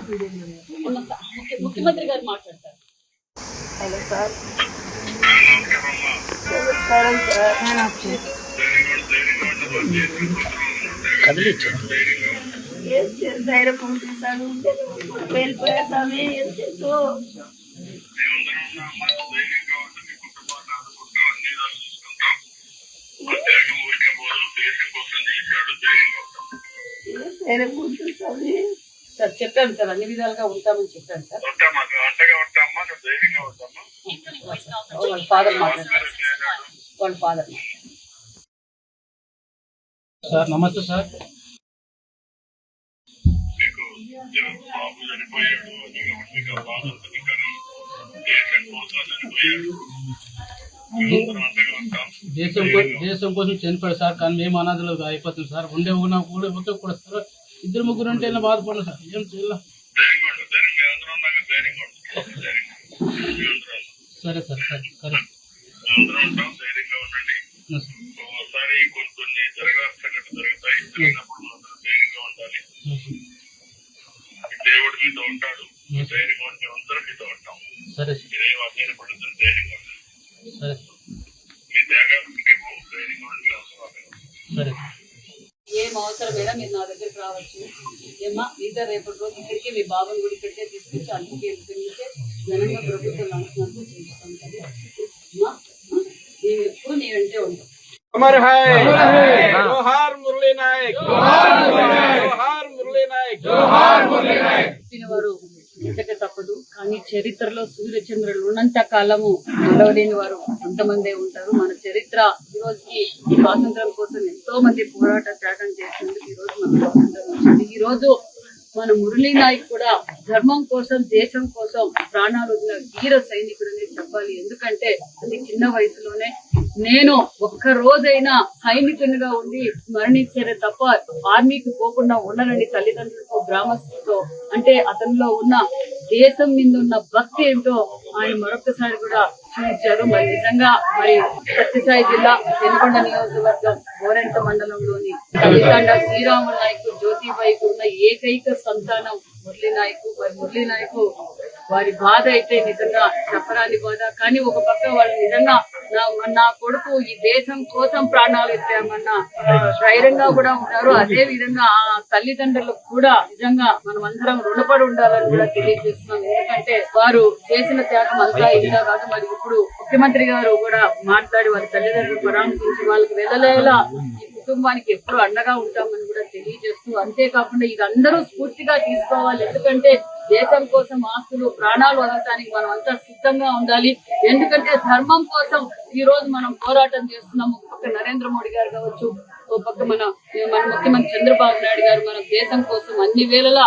ఉన్న స- ముఖ్య- ముఖ్యమంత్రి గారు మాట్లాడతారు హలో సార్ నమస్కారం సార్ ఏం చేయాలి? ధైర్యం ఉంటుంది సార్ ఉంటే వెళ్ళిపోయా స్వామి ఏం చేస్తూ ధైర్యం ఉంటుంది స్వామి సార్ చెప్పాను సార్ అన్ని విధాలుగా ఉంటామని చెప్పాను సార్. వాళ్ళ ఫాదర్ మాట్లాడతారు వాళ్ళ ఫాదర్. సార్ నమస్తే సార్. మీకు బాబు చనిపోయాడు అది మీకు బాధ ఉంటుంది కానీ దేశం కోసం చనిపోయాడు. దేశం కోసం సార్ కానీ మేము అనాథలు అయిపోతుంది సార్. ఉండే ఉన్నా కూడా కూడా సార్ ఇద్దరు ముగ్గురు ఉంటే బాధపడలేదు సార్. ఏం చేయాల. సరే సార్ సరే ఉంటాం. ఉండండి. ఒకసారి కొన్ని జరగాల్సినట్టు జరుగుతాయి. జరిగినప్పుడు మాత్రం ధైర్యంగా ఉండాలి. దేవుడు మీతో ఉంటాడు. ధైర్యంగా ఉండి మేమందరం మీతో ఉంటాం. సరే మీరేం అధైర్య పడుతుంది ధైర్యంగా సరే మీ త్యాగానికి ధైర్యంగా ఉండి అవసరం సరే. ఏం అవసరం మేడం? మీరు నా దగ్గరికి రావచ్చు. ఏమా ఇద్దరు రేపటి రోజు ఇక్కడికి మీ బాబుని గుడి పెట్టే తీసుకొచ్చి అడ్డుకి ఇక్కడి ఘనంగా ప్రభుత్వం నడుస్తున్నట్టు చూపిస్తాం కదా. అమ్మా నేను ఎప్పుడు నీ వెంటే ఉంటాం అమర్ హై! జోహార్ మురళీ నాయక్! జోహార్ మురళీ నాయక్! జోహార్ మురళీ నాయక్! జోహార్ మురళీ నాయక్ కానీ చరిత్రలో సూర్య చంద్రులు ఉన్నంత కాలము నిలవలేని వారు కొంతమందే ఉంటారు. మన చరిత్ర ఈ రోజుకి స్వాతంత్రం కోసం ఎంతో మంది పోరాట త్యాగం చేసినందుకు ఈ రోజు మన స్వాతంత్రం వచ్చింది. ఈ రోజు మన మురళీ నాయక్ కూడా ధర్మం కోసం దేశం కోసం ప్రాణాలు వదిలిన వీర సైనికుడని చెప్పాలి. ఎందుకంటే అది చిన్న వయసులోనే నేను ఒక్క రోజైనా సైనికునిగా ఉండి మరణించేదే తప్ప ఆర్మీకి పోకుండా ఉండనని తల్లిదండ్రులతో గ్రామస్తులతో అంటే అతనిలో ఉన్న దేశం మీద ఉన్న భక్తి ఏంటో ఆయన మరొకసారి కూడా చూపించారు. మరి నిజంగా మరి సత్యసాయి జిల్లా పెనుకొండ నియోజకవర్గం గోరెంట మండలంలోని తల్లిదండ శ్రీరాముల నాయకు జ్యోతిబాయికు ఉన్న ఏకైక సంతానం మురళీ నాయకు. మరి మురళీ నాయకు వారి బాధ అయితే నిజంగా చెప్పరాని బాధ. కానీ ఒక పక్క వాళ్ళు నిజంగా నా నా కొడుకు ఈ దేశం కోసం ప్రాణాలు ఎత్తామన్న ధైర్యంగా కూడా ఉంటారు. అదే విధంగా ఆ తల్లిదండ్రులకు కూడా నిజంగా మనం అందరం రుణపడి ఉండాలని కూడా తెలియజేస్తున్నాం. ఎందుకంటే వారు చేసిన త్యాగం అంతా ఇంకా కాదు. మరి ఇప్పుడు ముఖ్యమంత్రి గారు కూడా మాట్లాడి వారి తల్లిదండ్రులు పరామర్శించి వాళ్ళకి వెళ్ళలేలా ఈ కుటుంబానికి ఎప్పుడు అండగా ఉంటామని కూడా తెలియజేస్తూ అంతేకాకుండా ఇది అందరూ స్ఫూర్తిగా తీసుకోవాలి. ఎందుకంటే దేశం కోసం ఆస్తులు ప్రాణాలు వదలటానికి మనం అంతా సిద్ధంగా ఉండాలి. ఎందుకంటే ధర్మం కోసం ఈ రోజు మనం పోరాటం చేస్తున్నాము. ఒక పక్క నరేంద్ర మోడీ గారు కావచ్చు ఒక పక్క మన మన ముఖ్యమంత్రి చంద్రబాబు నాయుడు గారు మన దేశం కోసం అన్ని వేళలా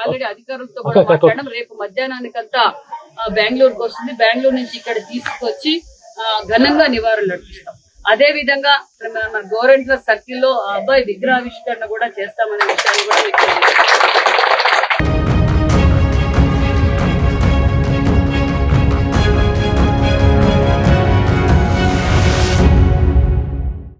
ఆల్రెడీ అధికారులతో కూడా మాట్లాడడం. రేపు మధ్యాహ్నానికంతా బెంగళూరుకు వస్తుంది. బెంగళూరు నుంచి ఇక్కడ తీసుకొచ్చి ఘనంగా నివారణ నడిపిస్తాం అదే విధంగా మన- గోరెంట్ల సర్కిల్లో ఆ అబ్బాయి విగ్రహావిష్కరణ కూడా చేస్తామనే విషయాన్ని కూడా.